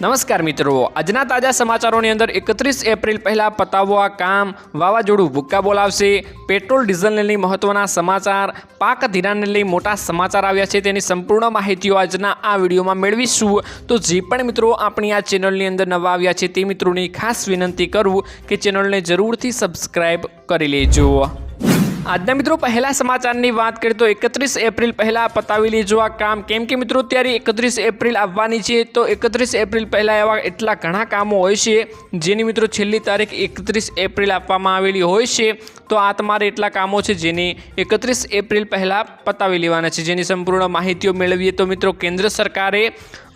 નમસ્કાર મિત્રો. આજના તાજા સમાચારોની અંદર એકત્રીસ એપ્રિલ પહેલા પતાવવા કામ વાવાઝોડું ભૂક્કા બોલાવશે. પેટ્રોલ, ડીઝલને લઈ મહત્વના સમાચાર, પાક ધિરાણને લઈ મોટા સમાચાર આવ્યા છે. તેની સંપૂર્ણ માહિતીઓ આજના આ વિડીયોમાં મેળવીશું. તો જે પણ મિત્રો આપણી આ ચેનલની અંદર નવા આવ્યા છે, તે મિત્રોની ખાસ વિનંતી કરું કે ચેનલને જરૂરથી સબસ્ક્રાઈબ કરી લેજો. આજના મિત્રો, પહેલા સમાચારની વાત કરીએ તો એકત્રીસ એપ્રિલ પહેલાં પતાવી લેજો આ કામ, કેમ કે મિત્રો, ત્યારે એકત્રીસ એપ્રિલ આવવાની છે, તો એકત્રીસ એપ્રિલ પહેલાં એવા એટલા ઘણા કામો હોય છે, જેની મિત્રો છેલ્લી તારીખ એકત્રીસ એપ્રિલ આપવામાં આવેલી હોય છે. તો આ તમારે એટલા કામો છે, જેની એકત્રીસ એપ્રિલ પહેલાં પતાવી લેવાના છે. જેની સંપૂર્ણ માહિતીઓ મેળવીએ તો મિત્રો, કેન્દ્ર સરકારે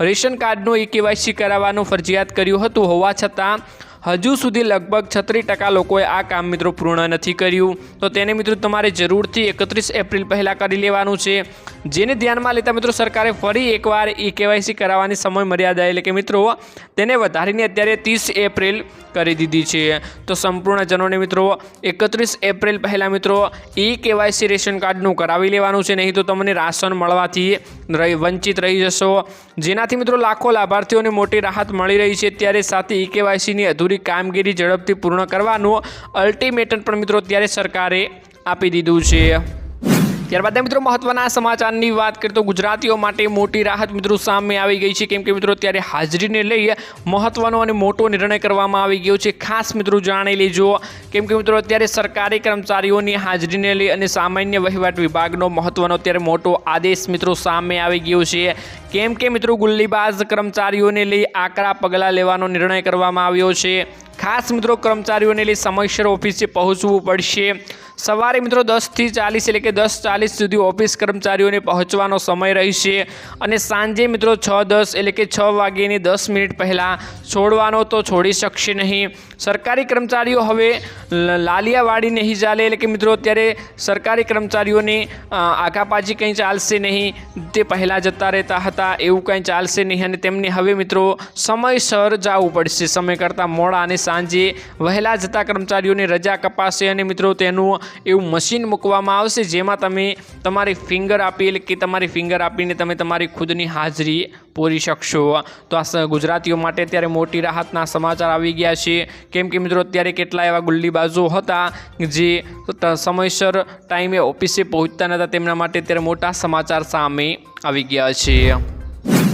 રેશન કાર્ડનું ઈ કેવાયસી કરાવવાનું ફરજિયાત કર્યું હતું. હોવા છતાં હજુ સુધી લગભગ છત્રીસ ટકા લોકોએ આ કામ મિત્રો પૂર્ણ નથી કર્યું. તો તેને મિત્રો તમારે જરૂરથી એકત્રીસ એપ્રિલ પહેલાં કરી લેવાનું છે. જેને ધ્યાનમાં લેતા મિત્રો સરકારે ફરી એકવાર ઈ કેવાયસી કરાવવાની સમય મર્યાદા એટલે કે મિત્રો તેને વધારીને અત્યારે ત્રીસ એપ્રિલ કરી દીધી છે. તો સંપૂર્ણ જનોને મિત્રો એકત્રીસ એપ્રિલ પહેલાં મિત્રો ઈ કેવાયસી રેશન કાર્ડનું કરાવી લેવાનું છે. નહીં તો તમને રાશન મળવાથી વંચિત રહી જશો. જેનાથી મિત્રો લાખો લાભાર્થીઓને મોટી રાહત મળી રહી છે. ત્યારે સાથે ઈ કેવાયસીની અધૂરી કામગીરી ઝડપથી પૂર્ણ કરવાનું અલ્ટિમેટમ પણ મિત્રો ત્યારે સરકારે આપી દીધું છે. ત્યારબાદ મિત્રો મહત્વના સમાચારની વાત કરીએ તો ગુજરાતીઓ માટે મોટી રાહત મિત્રો સામે આવી ગઈ છે. કેમ કે મિત્રો ત્યારે હાજરીને લઈ મહત્વનો અને મોટો નિર્ણય કરવામાં આવી ગયો છે. ખાસ મિત્રો જાણી લેજો. કેમ કે મિત્રો અત્યારે સરકારી કર્મચારીઓની હાજરીને લઈ અને સામાન્ય વહીવટ વિભાગનો મહત્વનો અત્યારે મોટો આદેશ મિત્રો સામે આવી ગયો છે. કેમ કે મિત્રો ગુલ્લીબાજ કર્મચારીઓને લઈ આકરા પગલાં લેવાનો નિર્ણય કરવામાં આવ્યો છે. ખાસ મિત્રો કર્મચારીઓને લઈ સમયસર ઓફિસે પહોંચવું પડશે. સવારે મિત્રો દસથી ચાલીસ એટલે કે દસ ચાલીસ સુધી ઓફિસ કર્મચારીઓને પહોંચવાનો સમય રહેશે અને સાંજે મિત્રો છ દસ એટલે કે છ વાગ્યેની દસ મિનિટ પહેલાં છોડવાનો તો છોડી શકશે નહીં. સરકારી કર્મચારીઓ હવે લાલિયાવાડી નહીં ચાલે એટલે કે મિત્રો અત્યારે સરકારી કર્મચારીઓને અ, કંઈ ચાલશે નહીં. તે પહેલાં જતા રહેતા હતા એવું કંઈ ચાલશે નહીં અને તેમને હવે મિત્રો સમયસર જવું પડશે. સમય કરતાં મોડા અને સાંજે વહેલા જતા કર્મચારીઓને રજા કપાશે અને મિત્રો તેનું એવું મશીન મૂકવામાં આવશે જેમાં તમે તમારી ફિંગર આપી કે તમારી ફિંગર આપીને તમે તમારી ખુદની હાજરી પૂરી શકશો. તો આ ગુજરાતીઓ માટે અત્યારે મોટી રાહતના સમાચાર આવી ગયા છે. કેમ કે મિત્રો અત્યારે કેટલા એવા ગુલ્લીબાજો હતા જે સમયસર ટાઈમે ઓફિસે પહોંચતા નહોતા તેમના માટે અત્યારે મોટા સમાચાર સામે આવી ગયા છે.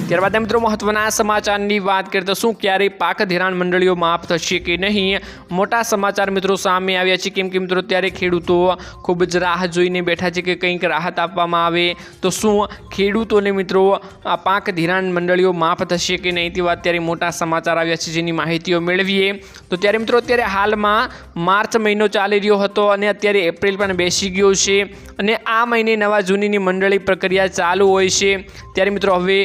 ત્યારબાદ મિત્રો મહત્વના સમાચારની વાત કરીએ તો શું ક્યારે પાક ધિરાણ મંડળીઓ માફ થશે કે નહીં? મોટા સમાચાર મિત્રો સામે આવ્યા છે. કેમ કે મિત્રો ત્યારે ખેડૂતો ખૂબ જ રાહ જોઈને બેઠા છે કે કંઈક રાહત આપવામાં આવે તો શું ખેડૂતોને મિત્રો આ પાક ધિરાણ મંડળીઓ માફ થશે કે નહીં તેવા અત્યારે મોટા સમાચાર આવ્યા છે જેની માહિતીઓ મેળવીએ. તો ત્યારે મિત્રો અત્યારે હાલમાં માર્ચ મહિનો ચાલી રહ્યો હતો અને અત્યારે એપ્રિલ પણ બેસી ગયો છે અને આ મહિને નવા જૂનીની મંડળી પ્રક્રિયા ચાલુ હોય છે. ત્યારે મિત્રો હવે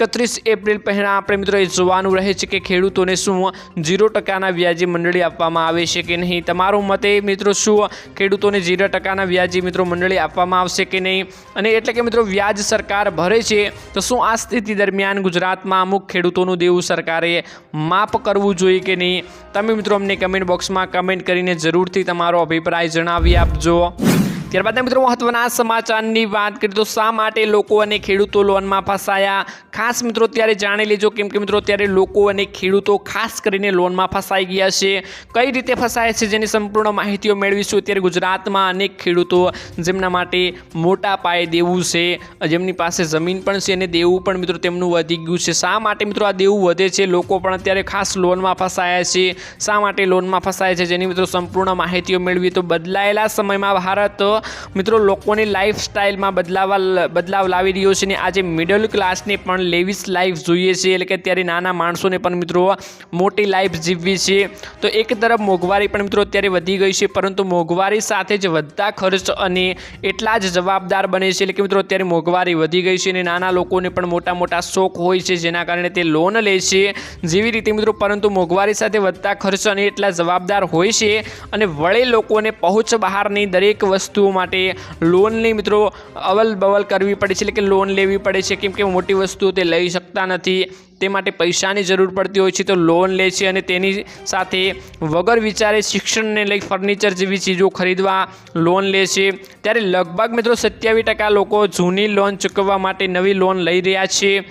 એકત્રીસ એપ્રિલ પહેલાં આપણે મિત્રો એ જોવાનું રહે છે કે ખેડૂતોને શું ઝીરો ટકાના વ્યાજે મંડળી આપવામાં આવે છે કે નહીં? તમારું મતે મિત્રો શું? ખેડૂતોને ઝીરો ટકાના વ્યાજે મિત્રો મંડળી આપવામાં આવશે કે નહીં? અને એટલે કે મિત્રો વ્યાજ સરકાર ભરે છે, તો શું આ સ્થિતિ દરમિયાન ગુજરાતમાં અમુક ખેડૂતોનું દેવું સરકારે માફ કરવું જોઈએ કે નહીં? તમે મિત્રો અમને કમેન્ટ બોક્સમાં કમેન્ટ કરીને જરૂરથી તમારો અભિપ્રાય જણાવી આપજો. ત્યારબાદ મિત્રો મહત્વના સમાચારની વાત કરીએ તો શા માટે લોકો અને ખેડૂતો લોનમાં ફસાયા? ખાસ મિત્રો ત્યારે જાણી લેજો કેમ કે મિત્રો ત્યારે લોકો અને ખેડૂતો ખાસ કરીને લોનમાં ફસાઈ ગયા છે. કઈ રીતે ફસાયા છે જેની સંપૂર્ણ માહિતીઓ મેળવીશું અત્યારે ગુજરાતમાં અનેક ખેડૂતો જેમના માટે મોટા પાયે દેવું છે. જેમની પાસે જમીન પણ છે અને દેવું પણ મિત્રો તેમનું વધી ગયું છે. શા માટે મિત્રો આ દેવું વધે છે? લોકો પણ અત્યારે ખાસ લોનમાં ફસાયા છે. શા માટે લોનમાં ફસાય છે? જેની મિત્રો સંપૂર્ણ માહિતીઓ મેળવી તો બદલાયેલા સમયમાં ભારત મિત્રો, લોકોની લાઈફસ્ટાઈલમાં બદલાવા બદલાવ લાવી રહ્યો છે ને આજે મિડલ ક્લાસને પણ લેવિસ લાઈફ જોઈએ છે. એટલે કે અત્યારે નાના માણસોને પણ મિત્રો મોટી લાઈફ જીવવી છે. તો એક તરફ મોંઘવારી પણ મિત્રો અત્યારે વધી ગઈ છે, પરંતુ મોંઘવારી સાથે જ વધતા ખર્ચ અને એટલા જ જવાબદાર બને છે. એટલે કે મિત્રો, અત્યારે મોંઘવારી વધી ગઈ છે અને નાના લોકોને પણ મોટા મોટા શોખ હોય છે, જેના કારણે તે લોન લે છે. જેવી રીતે મિત્રો, પરંતુ મોંઘવારી સાથે વધતા ખર્ચ અને એટલા જવાબદાર હોય છે અને વળે લોકોને પહોંચ બહારની દરેક વસ્તુઓ માટે લોનની મિત્રો અવલ બવલ કરવી પડે છે, એટલે કે લોન લેવી પડે છે. કેમ કે મોટી વસ્તુઓ તે લઈ શકતા નથી. તે માટે પૈસાની જરૂર પડતી હોય છે તો લોન લે છે અને તેની સાથે વગર વિચારે શિક્ષણને લઈ ફર્નિચર જેવી ચીજો ખરીદવા લોન લે છે. ત્યારે લગભગ મિત્રો સત્યાવીસ ટકા લોકો જૂની લોન ચૂકવવા માટે નવી લોન લઈ રહ્યા છે.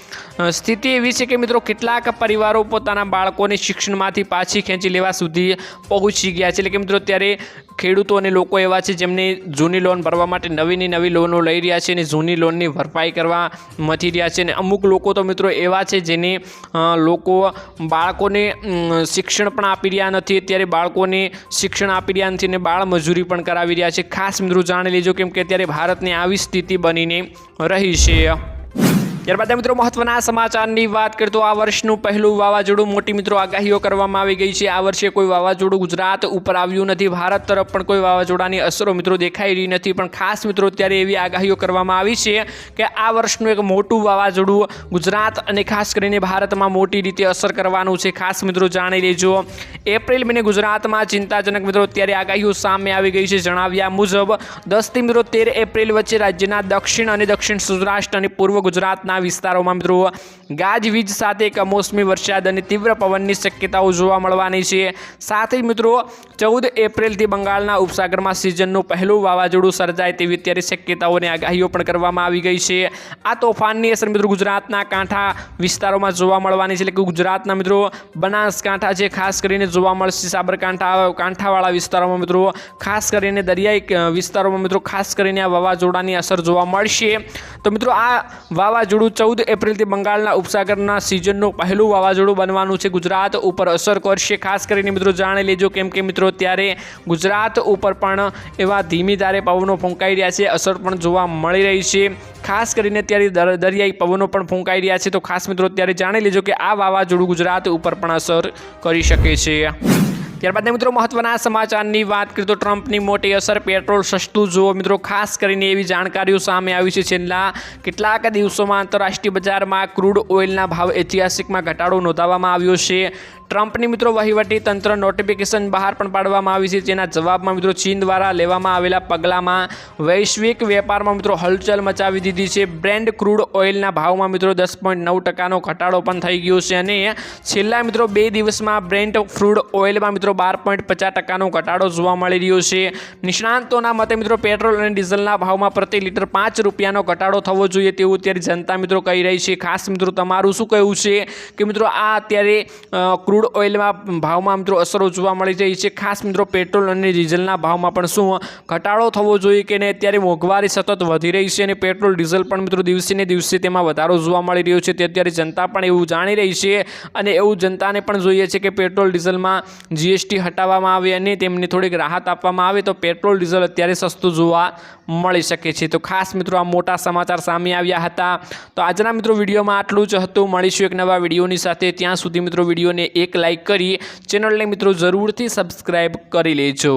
સ્થિતિ એવી છે કે મિત્રો કેટલાક પરિવારો પોતાના બાળકોને શિક્ષણમાંથી પાછી ખેંચી લેવા સુધી પહોંચી ગયા છે. એટલે કે મિત્રો ત્યારે ખેડૂતો અને લોકો એવા છે જેમને જૂની લોન ભરવા માટે નવીની નવી લોનો લઈ રહ્યા છે અને જૂની લોનની ભરપાઈ કરવા મથી રહ્યા છે. અને અમુક લોકો તો મિત્રો એવા છે જેને લોકો બાળકોને શિક્ષણ પણ આપી રહ્યા નથી. અત્યારે બાળકોને શિક્ષણ આપી રહ્યા નથી અને બાળમજૂરી પણ કરાવી રહ્યા છે. ખાસ મિત્રો જાણી લેજો કેમ કે અત્યારે ભારતની આવી સ્થિતિ બનીને રહી છે. ત્યારબાદ મિત્રો મહત્વના સમાચારની વાત કરીએ તો આ વર્ષનું પહેલું વાવાઝોડું મોટી મિત્રો આગાહીઓ કરવામાં આવી ગઈ છે. આ વર્ષે કોઈ વાવાઝોડું ગુજરાત ઉપર આવ્યું નથી. ભારત તરફ પણ કોઈ વાવાઝોડાની અસરો મિત્રો દેખાઈ રહી નથી. પણ ખાસ મિત્રો અત્યારે એવી આગાહીઓ કરવામાં આવી છે કે આ વર્ષનું એક મોટું વાવાઝોડું ગુજરાત અને ખાસ કરીને ભારતમાં મોટી રીતે અસર કરવાનું છે. ખાસ મિત્રો જાણી લેજો. એપ્રિલ મહિને ગુજરાતમાં ચિંતાજનક મિત્રો અત્યારે આગાહીઓ સામે આવી ગઈ છે. જણાવ્યા મુજબ દસથી મિત્રો તેર એપ્રિલ વચ્ચે રાજ્યના દક્ષિણ અને દક્ષિણ સૌરાષ્ટ્ર અને પૂર્વ ગુજરાતના વિસ્તારોમાં મિત્રો ગાજવીજ સાથે કમોસમી વરસાદ અને તીવ્ર પવનની શક્યતાઓ જોવા મળવાની છે. સાથે મિત્રો ચૌદ એપ્રિલથી બંગાળના ઉપસાગરમાં સિઝનનું પહેલું વાવાઝોડું સર્જાય તેવી અત્યારે શક્યતાઓની આગાહીઓ પણ કરવામાં આવી ગઈ છે. આ તોફાનની અસર મિત્રો ગુજરાતના કાંઠા વિસ્તારોમાં જોવા મળવાની છે. એટલે કે ગુજરાતના મિત્રો બનાસકાંઠા છે, ખાસ કરીને જોવા મળશે સાબરકાંઠા, કાંઠાવાળા વિસ્તારોમાં મિત્રો. ખાસ કરીને દરિયાઈ વિસ્તારોમાં મિત્રો ખાસ કરીને આ વાવાઝોડાની અસર જોવા મળશે. તો મિત્રો આ વાવાઝોડું ચૌદ એપ્રિલથી બંગાળના ઉપસાગરના સિઝનનું પહેલું વાવાઝોડું બનવાનું છે ગુજરાત ઉપર અસર કરશે. ખાસ કરીને મિત્રો જાણી લેજો કેમ કે મિત્રો ત્યારે ગુજરાત ઉપર પણ એવા ધીમી ધારે પવનો ફૂંકાઈ રહ્યા છે, અસર પણ જોવા મળી રહી છે. ખાસ કરીને ત્યારે દરિયાઈ પવનો પણ ફૂંકાઈ રહ્યા છે, તો ખાસ મિત્રો ત્યારે જાણી લેજો કે આ વાવાઝોડું ગુજરાત ઉપર પણ અસર કરી શકે છે. ત્યારબાદ મિત્રો મહત્વના સમાચારની વાત કરીએ તો ટ્રમ્પની મોટી અસર પેટ્રોલ સસ્તું જુઓ. મિત્રો, ખાસ કરીને એવી જાણકારીઓ સામે આવી છે છેલ્લા કેટલાક દિવસોમાં આંતરરાષ્ટ્રીય બજારમાં ક્રૂડ ઓઇલના ભાવ ઐતિહાસિકમાં ઘટાડો નોંધાવવામાં આવ્યો છે. ટ્રમ્પની મિત્રો વહીવટી તંત્ર નોટિફિકેશન બહાર પણ પાડવામાં આવી છે, જેના જવાબમાં મિત્રો ચીન દ્વારા લેવામાં આવેલા પગલામાં વૈશ્વિક વેપારમાં મિત્રો હલચલ મચાવી દીધી છે. બ્રેન્ડ ક્રૂડ ઓઇલના ભાવમાં મિત્રો દસ પોઈન્ટ નવ ટકાનો ઘટાડો પણ થઈ ગયો છે અને છેલ્લા મિત્રો બે દિવસમાં બ્રેન્ડ ક્રૂડ ઓઇલમાં મિત્રો બાર પોઈન્ટ પચાસ ટકાનો ઘટાડો જોવા મળી રહ્યો છે. નિષ્ણાંતોના મતે મિત્રો પેટ્રોલ અને ડીઝલના ભાવમાં પ્રતિ લીટર પાંચ રૂપિયાનો ઘટાડો થવો જોઈએ તેવું અત્યારે જનતા મિત્રો કહી રહી છે. ખાસ મિત્રો તમારું શું કહેવું છે કે મિત્રો આ અત્યારે ક્રૂડ ઓઇલમાં ભાવમાં મિત્રો અસરો જોવા મળી રહી છે. ખાસ મિત્રો પેટ્રોલ અને ડીઝલના ભાવમાં પણ શું ઘટાડો થવો જોઈએ કે નહીં અત્યારે મોંઘવારી સતત વધી રહી છે અને પેટ્રોલ, ડીઝલ પણ મિત્રો દિવસે ને દિવસે તેમાં વધારો જોવા મળી રહ્યો છે. તે અત્યારે જનતા પણ એવું જાણી રહી છે અને એવું જનતાને પણ જોઈએ છે કે પેટ્રોલ, ડીઝલમાં જીએસટી હટાવવામાં આવે અને તેમને થોડીક રાહત આપવામાં આવે તો પેટ્રોલ, ડીઝલ અત્યારે સસ્તું જોવા મળી શકે છે. તો ખાસ મિત્રો આ મોટા સમાચાર સામે આવ્યા હતા. તો આજના મિત્રો વિડીયોમાં આટલું જ હતું. મળીશું એક નવા વિડીયોની સાથે. ત્યાં સુધી મિત્રો વિડીયોને એક લાઇક કરી ચેનલને મિત્રો જરૂરથી સબસ્ક્રાઈબ કરી લેજો.